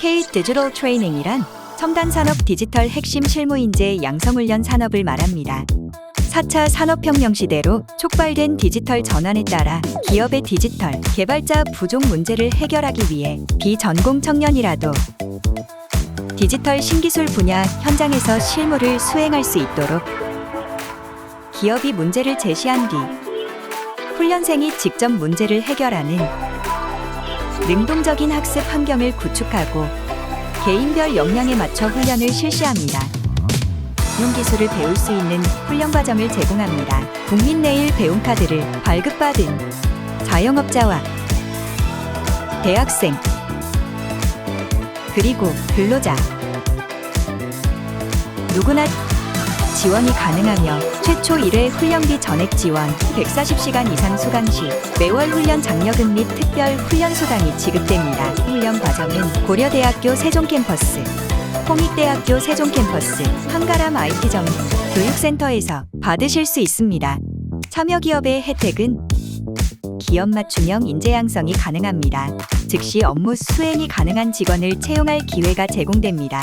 K 디지털 트레이닝이란 첨단 산업 디지털 핵심 실무 인재 양성 훈련 산업을 말합니다. 4차 산업혁명 시대로 촉발된 디지털 전환에 따라 기업의 디지털 개발자 부족 문제를 해결하기 위해 비전공 청년이라도 디지털 신기술 분야 현장에서 실무를 수행할 수 있도록 기업이 문제를 제시한 뒤 훈련생이 직접 문제를 해결하는 능동적인 학습 환경을 구축하고 개인별 역량에 맞춰 훈련을 실시합니다. 용 기술을 배울 수 있는 훈련 과정을 제공합니다. 국민 내일 배움 카드를 발급받은 자영업자와 대학생 그리고 근로자 누구나 지원이 가능하며 최초 1회 훈련비 전액 지원 140시간 이상 수강 시 매월 훈련 장려금 및 특별 훈련 수당이 지급됩니다. 훈련 과정은 고려대학교 세종 캠퍼스, 홍익대학교 세종 캠퍼스, 한가람 IT 정보 교육센터에서 받으실 수 있습니다. 참여 기업의 혜택은 기업 맞춤형 인재 양성이 가능합니다. 즉시 업무 수행이 가능한 직원을 채용할 기회가 제공됩니다.